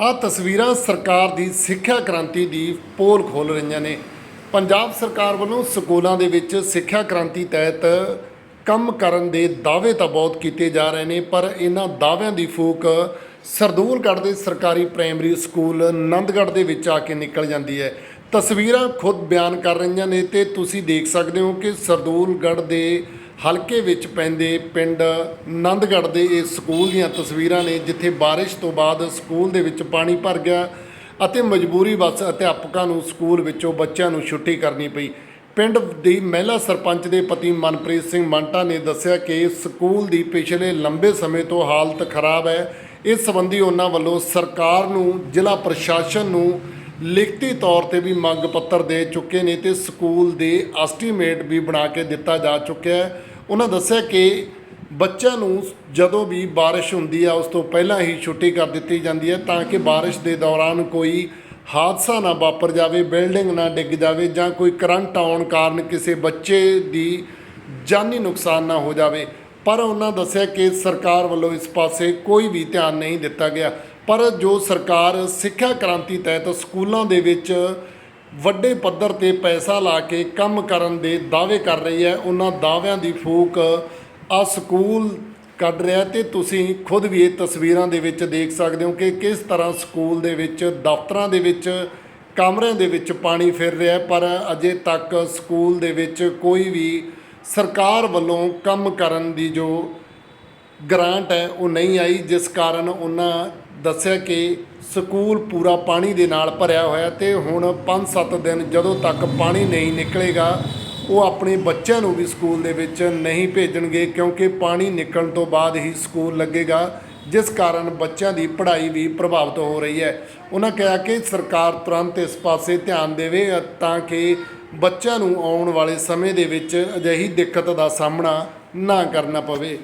ਆ ਤਸਵੀਰਾਂ ਸਰਕਾਰ ਦੀ ਸਿੱਖਿਆ ਕ੍ਰਾਂਤੀ ਦੀ ਪੋਲ ਖੋਲ ਰਹੀਆਂ ਨੇ। ਪੰਜਾਬ ਸਰਕਾਰ ਵੱਲੋਂ ਸਕੂਲਾਂ ਦੇ ਵਿੱਚ ਸਿੱਖਿਆ ਕ੍ਰਾਂਤੀ ਤਹਿਤ ਕੰਮ ਕਰਨ ਦੇ ਦਾਅਵੇ ਤਾਂ ਬਹੁਤ ਕੀਤੇ ਜਾ ਰਹੇ ਨੇ, ਪਰ ਇਹਨਾਂ ਦਾਅਵਿਆਂ ਦੀ ਫੂਕ ਸਰਦੂਲਗੜ੍ਹ ਦੇ ਸਰਕਾਰੀ ਪ੍ਰਾਇਮਰੀ ਸਕੂਲ ਨੰਦਗੜ੍ਹ ਦੇ ਵਿੱਚ ਆ ਕੇ ਨਿਕਲ ਜਾਂਦੀ ਹੈ। ਤਸਵੀਰਾਂ ਖੁਦ ਬਿਆਨ ਕਰ ਰਹੀਆਂ ਨੇ ਤੇ ਤੁਸੀਂ ਦੇਖ ਸਕਦੇ ਹੋ ਕਿ ਸਰਦੂਲਗੜ੍ਹ ਦੇ ਹਲਕੇ ਵਿੱਚ ਪੈਂਦੇ ਪਿੰਡ ਨੰਦਗੜ੍ਹ ਦੇ ਇਹ ਸਕੂਲ ਦੀਆਂ ਤਸਵੀਰਾਂ ਨੇ, ਜਿੱਥੇ ਬਾਰਿਸ਼ ਤੋਂ ਬਾਅਦ ਸਕੂਲ ਦੇ ਵਿੱਚ ਪਾਣੀ ਭਰ ਗਿਆ ਅਤੇ ਮਜਬੂਰੀ ਵਸ ਅਧਿਆਪਕਾਂ ਨੂੰ ਸਕੂਲ ਵਿੱਚੋਂ ਬੱਚਿਆਂ ਨੂੰ ਛੁੱਟੀ ਕਰਨੀ ਪਈ। ਪਿੰਡ ਦੀ ਮਹਿਲਾ ਸਰਪੰਚ ਦੇ ਪਤੀ ਮਨਪ੍ਰੀਤ ਸਿੰਘ ਮੰਟਾ ਨੇ ਦੱਸਿਆ ਕਿ ਸਕੂਲ ਦੀ ਪਿਛਲੇ ਲੰਬੇ ਸਮੇਂ ਤੋਂ ਹਾਲਤ ਖਰਾਬ ਹੈ। ਇਸ ਸੰਬੰਧੀ ਉਹਨਾਂ ਵੱਲੋਂ ਸਰਕਾਰ ਨੂੰ, ਜ਼ਿਲ੍ਹਾ ਪ੍ਰਸ਼ਾਸਨ ਨੂੰ ਲਿਖਤੀ ਤੌਰ ਤੇ ਵੀ ਮੰਗ ਪੱਤਰ ਦੇ ਚੁੱਕੇ ਨੇ ਤੇ ਸਕੂਲ ਦੇ ਐਸਟੀਮੇਟ ਵੀ ਬਣਾ ਕੇ ਦਿੱਤਾ ਜਾ ਚੁੱਕਿਆ ਹੈ। ਉਹਨਾਂ ਦੱਸਿਆ ਕਿ ਬੱਚਿਆਂ ਨੂੰ ਜਦੋਂ ਵੀ ਬਾਰਿਸ਼ ਹੁੰਦੀ ਆ, ਉਸ ਤੋਂ ਪਹਿਲਾਂ ਹੀ ਛੁੱਟੀ ਕਰ ਦਿੱਤੀ ਜਾਂਦੀ ਹੈ ਤਾਂ ਕਿ ਬਾਰਿਸ਼ ਦੇ ਦੌਰਾਨ ਕੋਈ ਹਾਦਸਾ ਨਾ ਵਾਪਰ ਜਾਵੇ, ਬਿਲਡਿੰਗ ਨਾ ਡਿੱਗ ਜਾਵੇ ਜਾਂ ਕੋਈ ਕਰੰਟ ਆਉਣ ਕਾਰਨ ਕਿਸੇ ਬੱਚੇ ਦੀ ਜਾਨੀ ਨੁਕਸਾਨ ਨਾ ਹੋ ਜਾਵੇ। ਪਰ ਉਹਨਾਂ ਦੱਸਿਆ ਕਿ ਸਰਕਾਰ ਵੱਲੋਂ ਇਸ ਪਾਸੇ ਕੋਈ ਵੀ ਧਿਆਨ ਨਹੀਂ ਦਿੱਤਾ ਗਿਆ। ਪਰ ਜੋ ਸਰਕਾਰ ਸਿੱਖਿਆ ਕ੍ਰਾਂਤੀ ਤਹਿਤ ਸਕੂਲਾਂ ਦੇ ਵਿੱਚ ਵੱਡੇ ਪੱਧਰ ਤੇ ਪੈਸਾ ਲਾ ਕੇ ਕੰਮ ਕਰਨ ਦੇ ਦਾਅਵੇ ਕਰ ਰਹੀ ਹੈ। ਉਹਨਾਂ ਦਾਅਵਿਆਂ ਦੀ ਫੂਕ ਆ ਸਕੂਲ ਕੱਢ ਰਿਹਾ ਤੇ ਤੁਸੀਂ ਖੁਦ ਵੀ ਇਹ ਤਸਵੀਰਾਂ ਦੇ ਵਿੱਚ ਦੇਖ ਸਕਦੇ ਹੋ ਕਿ ਕਿਸ ਤਰ੍ਹਾਂ ਸਕੂਲ ਦੇ ਵਿੱਚ, ਦਫ਼ਤਰਾਂ ਦੇ ਵਿੱਚ, ਕਮਰਿਆਂ ਦੇ ਵਿੱਚ ਪਾਣੀ ਫਿਰ ਰਿਹਾ ਪਰ ਅਜੇ ਤੱਕ ਸਕੂਲ ਦੇ ਵਿੱਚ ਕੋਈ ਵੀ ਸਰਕਾਰ ਵੱਲੋਂ ਕੰਮ ਕਰਨ ਦੀ ਜੋ ਗ੍ਰਾਂਟ ਹੈ, ਉਹ ਨਹੀਂ ਆਈ, ਜਿਸ ਕਾਰਨ ਉਹਨਾਂ ਦੱਸਿਆ ਕਿ ਸਕੂਲ ਪੂਰਾ ਪਾਣੀ ਦੇ ਨਾਲ ਭਰਿਆ ਹੋਇਆ ਤੇ ਹੁਣ 5-7 ਦਿਨ ਜਦੋਂ ਤੱਕ ਪਾਣੀ ਨਹੀਂ ਨਿਕਲੇਗਾ, ਉਹ ਆਪਣੇ ਬੱਚਿਆਂ ਨੂੰ ਵੀ ਸਕੂਲ ਦੇ ਵਿੱਚ ਨਹੀਂ ਭੇਜਣਗੇ ਕਿਉਂਕਿ ਪਾਣੀ ਨਿਕਲਣ ਤੋਂ ਬਾਅਦ ਹੀ ਸਕੂਲ ਲੱਗੇਗਾ, ਜਿਸ ਕਾਰਨ ਬੱਚਿਆਂ ਦੀ ਪੜ੍ਹਾਈ ਵੀ ਪ੍ਰਭਾਵਿਤ ਹੋ ਰਹੀ ਹੈ। ਉਹਨਾਂ ਕਿਹਾ ਕਿ ਸਰਕਾਰ ਤੁਰੰਤ ਇਸ ਪਾਸੇ ਧਿਆਨ ਦੇਵੇ ਤਾਂ ਕਿ ਬੱਚਿਆਂ ਨੂੰ ਆਉਣ ਵਾਲੇ ਸਮੇਂ ਦੇ ਵਿੱਚ ਅਜਿਹੀ ਦਿੱਕਤ ਦਾ ਸਾਹਮਣਾ ਨਾ ਕਰਨਾ ਪਵੇ।